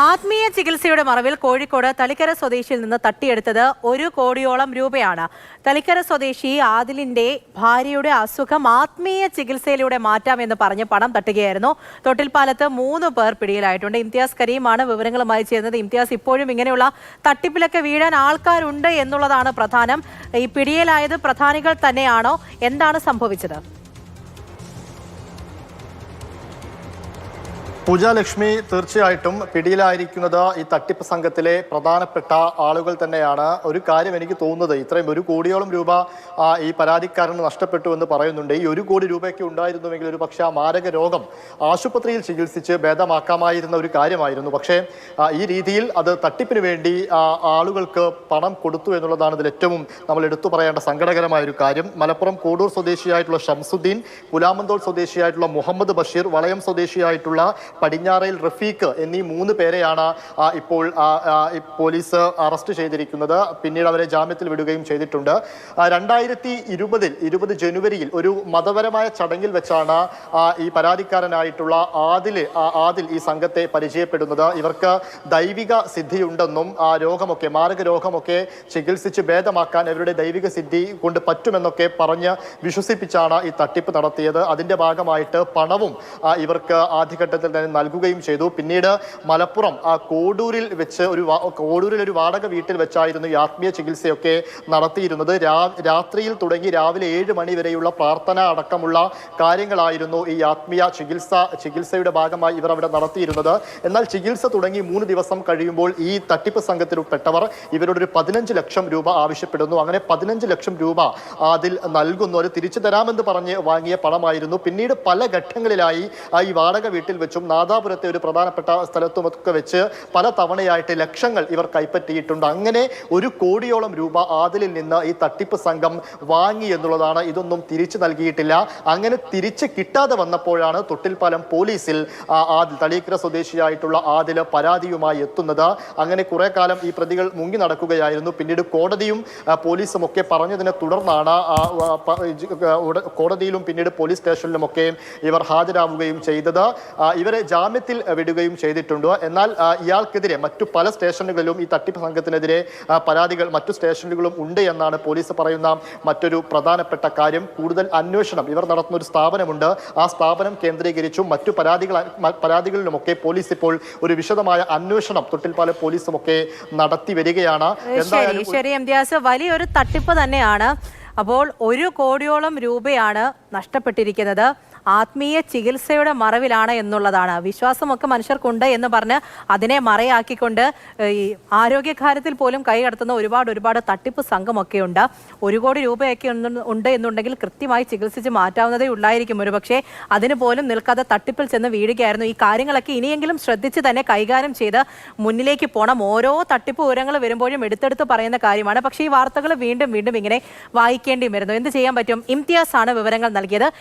ആത്മീയ ചികിത്സയുടെ മറവിൽ കോഴിക്കോട് തളിക്കര സ്വദേശിയിൽ നിന്ന് തട്ടിയെടുത്തത് ഒരു കോടിയോളം രൂപയാണ്. തളിക്കര സ്വദേശി ആദിലിന്റെ ഭാര്യയുടെ അസുഖം ആത്മീയ ചികിത്സയിലൂടെ മാറ്റാമെന്ന് പറഞ്ഞ് പണം തട്ടുകയായിരുന്നു. തൊട്ടിൽപ്പാലത്ത് മൂന്ന് പേർ പിടിയിലായിട്ടുണ്ട്. ഇംതിയാസ് കരീമാണ് വിവരങ്ങളുമായി ചേർന്നത് ഇംതിയാസ് ഇപ്പോഴും ഇങ്ങനെയുള്ള തട്ടിപ്പിലൊക്കെ വീഴാൻ ആൾക്കാരുണ്ട് എന്നുള്ളതാണ് പ്രധാനം. ഈ പിടിയിലായത് പ്രധാനികൾ തന്നെയാണോ? എന്താണ് സംഭവിച്ചത്? പൂജ ലക്ഷ്മി തീർച്ചയായിട്ടും പിടിയിലായിരിക്കുന്നത് ഈ തട്ടിപ്പ് സംഘത്തിലെ പ്രധാനപ്പെട്ട ആളുകൾ തന്നെയാണ്. ഒരു കാര്യം എനിക്ക് തോന്നുന്നത് ഇത്രയും ഒരു കോടിയോളം രൂപ ഈ പരാതിക്കാരന് നഷ്ടപ്പെട്ടു എന്ന് പറയുന്നുണ്ട്. ഈ ഒരു കോടി രൂപയ്ക്ക് ഉണ്ടായിരുന്നുവെങ്കിൽ ഒരു പക്ഷേ ആ മാരക രോഗം ആശുപത്രിയിൽ ചികിത്സിച്ച് ഭേദമാക്കാമായിരുന്ന ഒരു കാര്യമായിരുന്നു. പക്ഷേ ഈ രീതിയിൽ അത് തട്ടിപ്പിന് വേണ്ടി ആളുകൾക്ക് പണം കൊടുത്തു എന്നുള്ളതാണ് ഇതിൽ ഏറ്റവും നമ്മൾ എടുത്തു പറയേണ്ട സങ്കടകരമായ ഒരു കാര്യം. മലപ്പുറം കോടൂർ സ്വദേശിയായിട്ടുള്ള ഷംസുദ്ദീൻ പുലാമന്തോൾ സ്വദേശിയായിട്ടുള്ള മുഹമ്മദ് ബഷീർ വളയം സ്വദേശിയായിട്ടുള്ള പടിഞ്ഞാറയിൽ റഫീഖ് എന്നീ മൂന്ന് പേരെയാണ് ഇപ്പോൾ പോലീസ് അറസ്റ്റ് ചെയ്തിരിക്കുന്നത്. പിന്നീട് അവരെ ജാമ്യത്തിൽ വിടുകയും ചെയ്തിട്ടുണ്ട്. രണ്ടായിരത്തി ഇരുപതിൽ ഇരുപത് ജനുവരിയിൽ ഒരു മതപരമായ ചടങ്ങിൽ വെച്ചാണ് ഈ പരാതിക്കാരനായിട്ടുള്ള ആദിൽ ആദിൽ ഈ സംഘത്തെ പരിചയപ്പെടുന്നത്. ഇവർക്ക് ദൈവിക സിദ്ധിയുണ്ടെന്നും ആ രോഗമൊക്കെ മാരക രോഗമൊക്കെ ചികിത്സിച്ച് ഭേദമാക്കാൻ അവരുടെ ദൈവിക സിദ്ധി കൊണ്ട് പറ്റുമെന്നൊക്കെ പറഞ്ഞ് വിശ്വസിപ്പിച്ചാണ് ഈ തട്ടിപ്പ് നടത്തിയത്. അതിന്റെ ഭാഗമായിട്ട് പണവും ഇവർക്ക് ആദ്യഘട്ടത്തിൽ തന്നെ നൽകുകയും ചെയ്തു. പിന്നീട് മലപ്പുറം ആ കോഡൂരിൽ വെച്ച് ഒരു കോഡൂരിൽ ഒരു വാടക വീട്ടിൽ വെച്ചായിരുന്നു ഈ ആത്മീയ ചികിത്സയൊക്കെ നടത്തിയിരുന്നത്. രാത്രിയിൽ തുടങ്ങി രാവിലെ ഏഴ് മണി വരെയുള്ള പ്രാർത്ഥന അടക്കമുള്ള കാര്യങ്ങളായിരുന്നു ഈ ആത്മീയ ചികിത്സ ചികിത്സയുടെ ഭാഗമായി ഇവർ അവിടെ നടത്തിയിരുന്നത്. എന്നാൽ ചികിത്സ തുടങ്ങി മൂന്ന് ദിവസം കഴിയുമ്പോൾ ഈ തട്ടിപ്പ് സംഘത്തിൽപ്പെട്ടവർ ഇവരോട് ഒരു പതിനഞ്ച് ലക്ഷം രൂപ ആവശ്യപ്പെടുന്നു. അങ്ങനെ പതിനഞ്ച് ലക്ഷം രൂപ അതിൽ നൽകുന്നു അത് തിരിച്ചു തരാമെന്ന് പറഞ്ഞ് വാങ്ങിയ പണമായിരുന്നു. പിന്നീട് പല ഘട്ടങ്ങളിലായി ഈ വാടക വീട്ടിൽ വെച്ചും നാദാപുരത്തെ ഒരു പ്രധാനപ്പെട്ട സ്ഥലത്തുമൊക്കെ വെച്ച് പല തവണയായിട്ട് ലക്ഷങ്ങൾ ഇവർ കൈപ്പറ്റിയിട്ടുണ്ട്. അങ്ങനെ ഒരു കോടിയോളം രൂപ ആദിലിൽ നിന്ന് ഈ തട്ടിപ്പ് സംഘം വാങ്ങി എന്നുള്ളതാണ് ഇതൊന്നും തിരിച്ചു നൽകിയിട്ടില്ല. അങ്ങനെ തിരിച്ച് കിട്ടാതെ വന്നപ്പോഴാണ് തൊട്ടിൽപ്പാലം പോലീസിൽ ആദിൽ തളീക്കര സ്വദേശിയായിട്ടുള്ള ആദിൽ പരാതിയുമായി എത്തുന്നത്. അങ്ങനെ കുറെ കാലം ഈ പ്രതികൾ മുങ്ങി നടക്കുകയായിരുന്നു. പിന്നീട് കോടതിയും പോലീസും ഒക്കെ പറഞ്ഞതിനെ തുടർന്നാണ് കോടതിയിലും പിന്നീട് പോലീസ് സ്റ്റേഷനിലുമൊക്കെ ഇവർ ഹാജരാവുകയും ചെയ്തത്. ഇവരെ ജാമ്യത്തിൽ വിടുകയും ചെയ്തിട്ടുണ്ട്? എന്നാൽ ഇയാൾക്കെതിരെ മറ്റു പല സ്റ്റേഷനുകളിലും ഈ തട്ടിപ്പ് സംഘത്തിനെതിരെ പരാതികൾ മറ്റു സ്റ്റേഷനുകളും ഉണ്ട് എന്നാണ് പോലീസ് പറയുന്ന മറ്റൊരു പ്രധാനപ്പെട്ട കാര്യം. കൂടുതൽ അന്വേഷണം. ഇവർ നടത്തുന്ന ഒരു സ്ഥാപനമുണ്ട്. ആ സ്ഥാപനം കേന്ദ്രീകരിച്ചും. മറ്റു പരാതികൾ പരാതികളിലുമൊക്കെ പോലീസ് ഇപ്പോൾ ഒരു വിശദമായ അന്വേഷണം തൊട്ടിൽപ്പാലം പോലീസും ഒക്കെ നടത്തി വരികയാണ്. ശരി ശരി എംതിയാസ്. വലിയൊരു തട്ടിപ്പ് തന്നെയാണ്. അപ്പോൾ ഒരു കോടിയോളം രൂപയാണ് നഷ്ടപ്പെട്ടിരിക്കുന്നത്. ആത്മീയ ചികിത്സയുടെ മറവിലാണ് എന്നുള്ളതാണ്. വിശ്വാസമൊക്കെ മനുഷ്യർക്കുണ്ട് എന്ന് പറഞ്ഞ് അതിനെ മറയാക്കിക്കൊണ്ട് ഈ ആരോഗ്യകാര്യത്തിൽ പോലും കൈകടത്തുന്ന ഒരുപാട് ഒരുപാട് തട്ടിപ്പ് സംഘമൊക്കെ ഉണ്ട് ഒരു കോടി രൂപയൊക്കെ ഉണ്ട്- എന്നുണ്ടെങ്കിൽ കൃത്യമായി ചികിത്സിച്ച് മാറ്റാവുന്നതേ ഉള്ളായിരിക്കും. ഒരു പക്ഷേ അതിന് പോലും നിൽക്കാതെ തട്ടിപ്പിൽ ചെന്ന് വീഴുകയായിരുന്നു. ഈ കാര്യങ്ങളൊക്കെ ഇനിയെങ്കിലും ശ്രദ്ധിച്ച് തന്നെ കൈകാര്യം ചെയ്ത് മുന്നിലേക്ക് പോകണം ഓരോ തട്ടിപ്പ് വിവരങ്ങൾ വരുമ്പോഴും എടുത്തെടുത്ത് പറയുന്ന കാര്യമാണ്. പക്ഷേ ഈ വാർത്തകൾ വീണ്ടും വീണ്ടും ഇങ്ങനെ വായിക്കേണ്ടി വരുന്നു. എന്ത് ചെയ്യാൻ പറ്റും? ഇംതിയാസ് ആണ് വിവരങ്ങൾ നൽകിയത്.